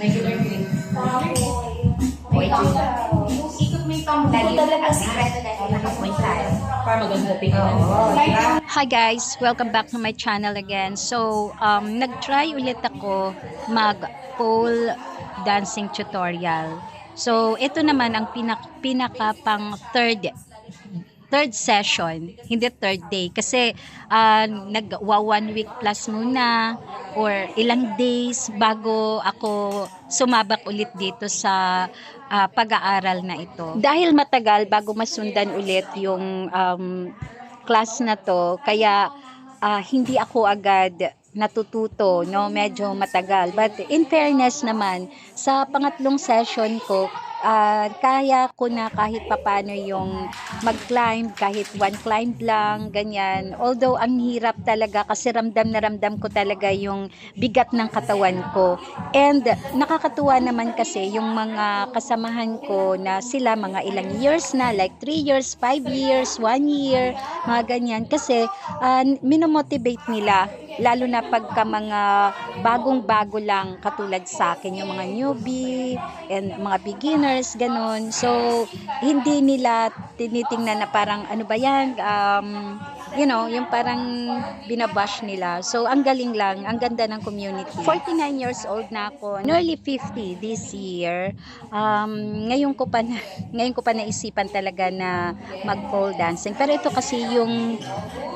Regular tingnan. Hi guys, welcome back to my channel again. So, um, nag-try ulit ako mag pole dancing tutorial. So, ito naman ang pinak pinaka pang third third session, hindi third day. Kasi uh, nag one week plus muna or ilang days bago ako sumabak ulit dito sa ah, pag-aaral na ito. Dahil matagal bago masundan ulit yung um, class na to, kaya ah, hindi ako agad natututo, no? Medyo matagal. But in fairness naman, sa pangatlong session ko, ah, kaya ko na kahit papano yung mag-climb, kahit one climb lang, ganyan. Although, ang hirap talaga kasi ramdam na ramdam ko talaga yung bigat ng katawan ko. And nakakatuwa naman kasi yung mga kasamahan ko na sila mga ilang years na, like 3 years, 5 years, 1 year, mga ganyan. Kasi uh, minomotivate nila lalo na pagka mga bagong-bago lang katulad sa akin yung mga newbie and mga beginners ganun. So hindi nila tinitingnan na parang ano ba yan? Um, you know yung parang binabash nila. So ang galing lang. Ang ganda ng community. 49 years old na ako. Nearly 50 this year. Um, ngayon ko pa na, ngayon ko pa naisipan talaga na mag pole dancing. Pero ito kasi yung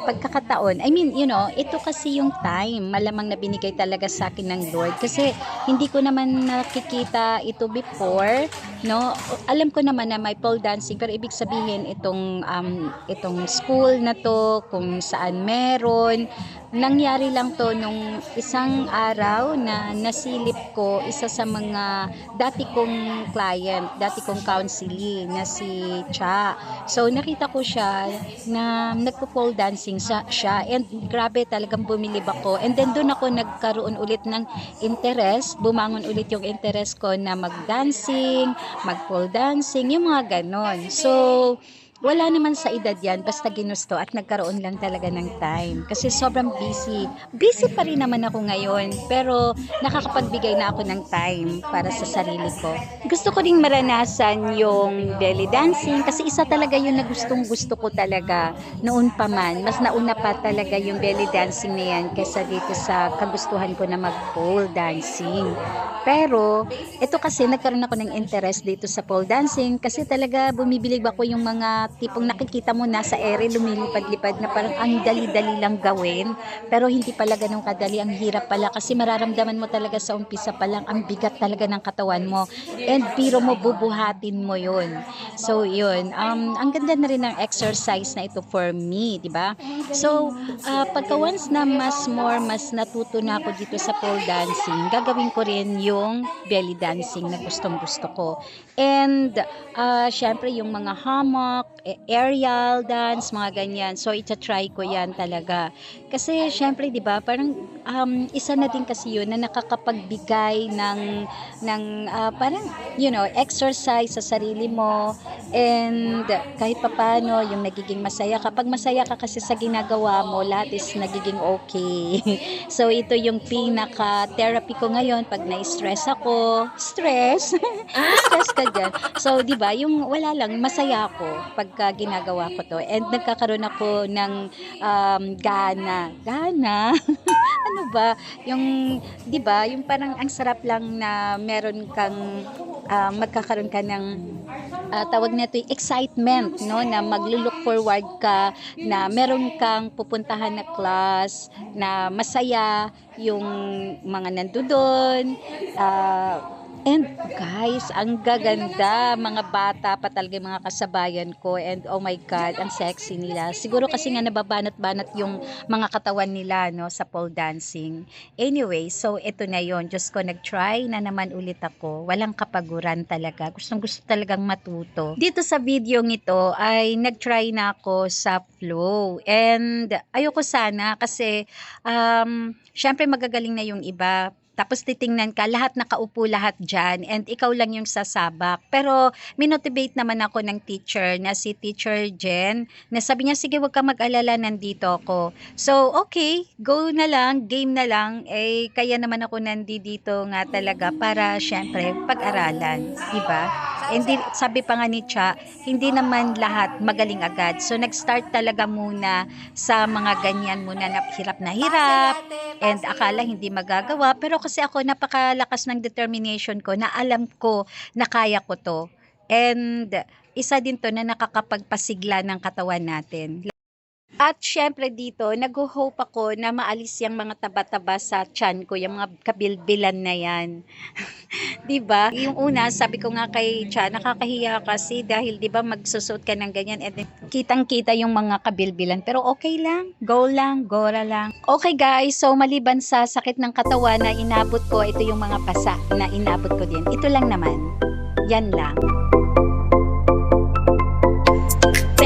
pagkakataon. I mean, you know, ito kasi yung time malamang na binigay talaga sa akin ng Lord kasi hindi ko naman nakikita ito before, no? Alam ko naman na may pole dancing pero ibig sabihin itong um, itong school na to kung saan meron nangyari lang to nung isang araw na nasilip ko isa sa mga dati kong client, dati kong counselee na si Cha. So nakita ko siya na nagpo-pole dancing sa, siya and grabe talagang bumilib ako. And then doon ako nagkaroon ulit ng interest, bumangon ulit yung interest ko na mag-dancing, mag-pole dancing, yung mga ganon. So wala naman sa edad yan, basta ginusto at nagkaroon lang talaga ng time. Kasi sobrang busy. Busy pa rin naman ako ngayon, pero nakakapagbigay na ako ng time para sa sarili ko. Gusto ko ring maranasan yung belly dancing kasi isa talaga yun na gusto ko talaga noon pa man. Mas nauna pa talaga yung belly dancing na yan kaysa dito sa kagustuhan ko na mag pole dancing. Pero, ito kasi nagkaroon ako ng interest dito sa pole dancing kasi talaga bumibilig ako yung mga tipong nakikita mo nasa ere lumilipad-lipad na parang ang dali-dali lang gawin. Pero hindi pala ganun kadali ang hirap pala. Kasi mararamdaman mo talaga sa umpisa pa lang ang bigat talaga ng katawan mo. And biro mo bubuhatin mo yun. So yun. Um, ang ganda na rin ng exercise na ito for me di ba? So uh, pagka once na mas more mas natuto na ako dito sa pole dancing gagawin ko rin yung belly dancing na gustong gusto ko. And uh, syempre yung mga hammock aerial dance, mga ganyan. So, ita-try ko yan talaga. Kasi, syempre, di ba, parang um, isa na din kasi yun na nakakapagbigay ng, ng uh, parang, you know, exercise sa sarili mo and kahit papano, yung nagiging masaya. Kapag masaya ka kasi sa ginagawa mo, lahat is nagiging okay. so, ito yung pinaka-therapy ko ngayon pag na-stress ako. Stress? stress ka dyan. So, di ba, yung wala lang, masaya ako pagka ginagawa ko to. And nagkakaroon ako ng um, gana. Gana? ano ba? Yung, di ba, yung parang ang sarap lang na meron kang uh, magkakaroon ka ng uh, tawag na ito excitement no na maglo-look forward ka na meron kang pupuntahan na class na masaya yung mga nandoon uh, And guys, ang gaganda, mga bata pa talaga mga kasabayan ko and oh my god, ang sexy nila. Siguro kasi nga nababanat-banat yung mga katawan nila no sa pole dancing. Anyway, so ito na yon. Diyos ko, nag-try na naman ulit ako. Walang kapaguran talaga. Gustong gusto talagang matuto. Dito sa video ito ay nag-try na ako sa flow. And ayoko sana kasi um, syempre magagaling na yung iba tapos titingnan ka, lahat nakaupo lahat dyan, and ikaw lang yung sasabak. Pero, minotivate naman ako ng teacher na si Teacher Jen, na sabi niya, sige, wag ka mag-alala, nandito ako. So, okay, go na lang, game na lang. Eh, kaya naman ako nandito nga talaga para, syempre, pag-aralan. Diba? Hindi, sabi pa nga ni Cha, hindi naman lahat magaling agad. So, nag-start talaga muna sa mga ganyan muna na hirap na hirap, and akala hindi magagawa. Pero kasi ako, napakalakas ng determination ko na alam ko na kaya ko to. And isa din to na nakakapagpasigla ng katawan natin. At syempre dito, nag-hope ako na maalis yung mga taba-taba sa tiyan ko, yung mga kabilbilan na yan. 'Di ba? Yung una, sabi ko nga kay Cha, nakakahiya kasi dahil 'di ba magsusuot ka ng ganyan and then kitang-kita yung mga kabilbilan. Pero okay lang, go lang, gora lang. Okay guys, so maliban sa sakit ng katawan na inabot ko, ito yung mga pasa na inabot ko din. Ito lang naman. Yan lang.